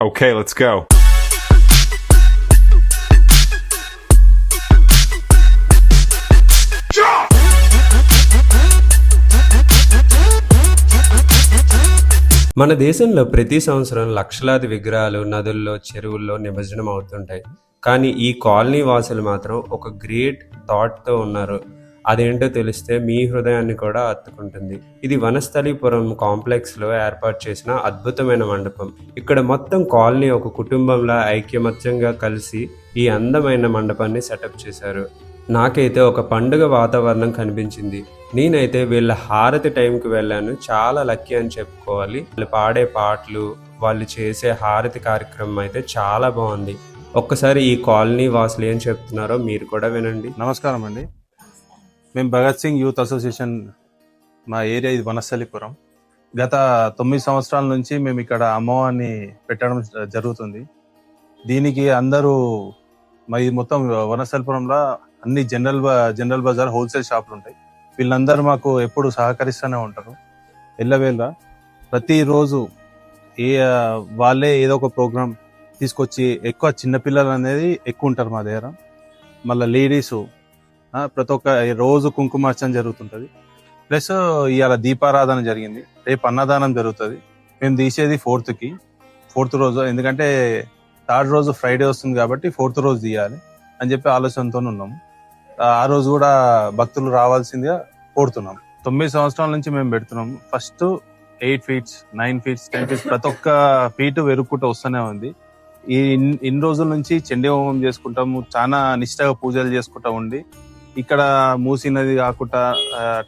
Okay, let's go. మన దేశంలో ప్రతి సంవత్సరం లక్షలాది విగ్రహాలు నదుల్లో చెరువుల్లో నిమజ్జనం అవుతుంటాయి కానీ ఈ కాలనీ వాసులు మాత్రం ఒక గ్రేట్ థాట్తో ఉన్నారు అదేంటో తెలిస్తే మీ హృదయాన్ని కూడా అత్తుకుంటుంది ఇది వనస్థలీపురం కాంప్లెక్స్లో ఏర్పాటు చేసిన అద్భుతమైన మండపం. ఇక్కడ మొత్తం కాలనీ ఒక కుటుంబంలా ఐక్యమత్యంగా కలిసి ఈ అందమైన మండపాన్ని సెటప్ చేశారు. నాకైతే ఒక పండుగ వాతావరణం కనిపించింది. నేనైతే వీళ్ళ హారతి టైంకి వెళ్ళాను. చాలా లక్కీ అని చెప్పుకోవాలి. వాళ్ళు పాడే పాటలు వాళ్ళు చేసే హారతి కార్యక్రమం అయితే చాలా బాగుంది. ఒక్కసారి ఈ కాలనీ వాసులు ఏం చెప్తున్నారో మీరు కూడా వినండి. నమస్కారం అండి మేము భగత్ సింగ్ యూత్ అసోసియేషన్ మా ఏరియా ఇది వనస్థలిపురం. గత తొమ్మిది సంవత్సరాల నుంచి మేము ఇక్కడ అమ్మవారిని పెట్టడం జరుగుతుంది. దీనికి అందరూ మా ఇది మొత్తం వనస్థలిపురంలో అన్ని జనరల్ బ- జనరల్ బజార్ హోల్సేల్ షాపులు ఉంటాయి. వీళ్ళందరూ మాకు ఎప్పుడు సహకరిస్తూనే ఉంటారు. ఎల్లవేళ ప్రతిరోజు ఏ వాళ్ళే ఏదో ఒక ప్రోగ్రామ్ తీసుకొచ్చి ఎక్కువ చిన్నపిల్లలు అనేది ఎక్కువ ఉంటారు మా దగ్గర. మళ్ళీ లేడీసు ప్రతి ఒక్క రోజు కుంకుమార్చన జరుగుతుంటుంది. ప్లస్ ఇవాళ దీపారాధన జరిగింది. రేపు అన్నదానం జరుగుతుంది. మేము తీసేది ఫోర్త్కి ఫోర్త్ రోజు ఎందుకంటే థర్డ్ రోజు ఫ్రైడే వస్తుంది కాబట్టి ఫోర్త్ రోజు తీయాలి అని చెప్పి ఆలోచనతో ఉన్నాము. ఆ రోజు కూడా భక్తులు రావాల్సిందిగా కోరుతున్నాం. తొమ్మిది సంవత్సరాల నుంచి మేము పెడుతున్నాం first eight feets nine feets ten feets ప్రతి ఒక్క ఫీట్ వెరుక్కుంటూ వస్తూనే ఉంది. ఈ ఇన్ని రోజుల నుంచి చండీ హోమం చేసుకుంటాము. చాలా నిష్టగా పూజలు చేసుకుంటా ఉండి ఇక్కడ మూసీ నది కాకుండా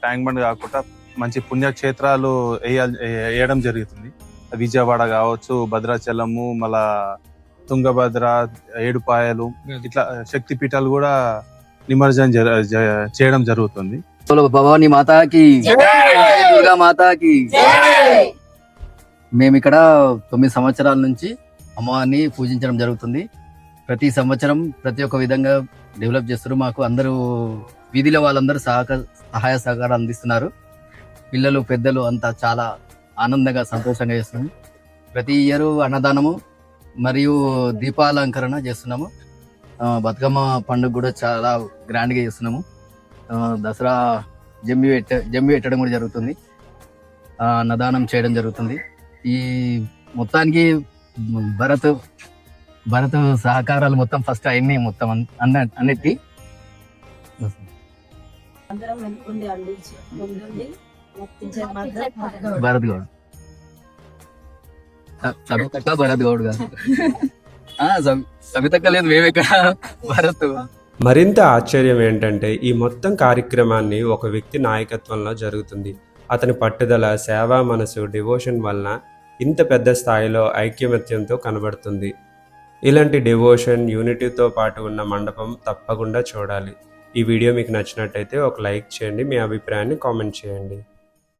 ట్యాంక్ బండ్ కాకుండా మంచి పుణ్యక్షేత్రాలు వేయాలి వేయడం జరుగుతుంది. విజయవాడ కావచ్చు భద్రాచలము మళ్ళా తుంగభద్ర ఏడుపాయలు ఇట్లా శక్తి పీఠాలు కూడా నిమజ్జనం చేయడం జరుగుతుంది. భవానీ మాతాకి. దుర్గా మాతాకి. మేము ఇక్కడ తొమ్మిది సంవత్సరాల నుంచి అమ్మవారిని పూజించడం జరుగుతుంది. ప్రతి సంవత్సరం ప్రతి ఒక్క విధంగా డెవలప్ చేస్తారు. మాకు అందరూ వీధిలో వాళ్ళందరూ సహక సహాయ సహకారం అందిస్తున్నారు. పిల్లలు పెద్దలు అంతా చాలా ఆనందంగా సంతోషంగా చేస్తున్నాము ప్రతి ఇయర్ అన్నదానము మరియు దీపాలంకరణ చేస్తున్నాము. బతుకమ్మ పండుగ కూడా చాలా గ్రాండ్గా చేస్తున్నాము. దసరా జమ్మి పెట్ట జమ్మి పెట్టడం కూడా జరుగుతుంది. అన్నదానం చేయడం జరుగుతుంది. ఈ మొత్తానికి భరత్ భరత్ సహకారాలు మొత్తం ఫస్ట్ అన్ని మొత్తం అన్- అన్న అన్నిటి భరత్ గౌడ్. స- సవితక్క భరత్ గౌడ్ గారు. సవితక్క లేదు మేమెక్కడ భరత్. మరింత ఆశ్చర్యం ఏంటంటే ఈ మొత్తం కార్యక్రమాన్ని ఒక వ్యక్తి నాయకత్వంలో జరుగుతుంది. అతని పట్టుదల సేవా మనసు డివోషన్ వలన ఇంత పెద్ద స్థాయిలో ఐక్యమత్యంతో కనబడుతుంది. ఇలాంటి డివోషన్ యూనిటీతో పాటు ఉన్న మండపం తప్పకుండా చూడాలి. ఈ వీడియో మీకు నచ్చినట్టయితే ఒక లైక్ చేయండి మీ అభిప్రాయాన్ని కామెంట్ చేయండి.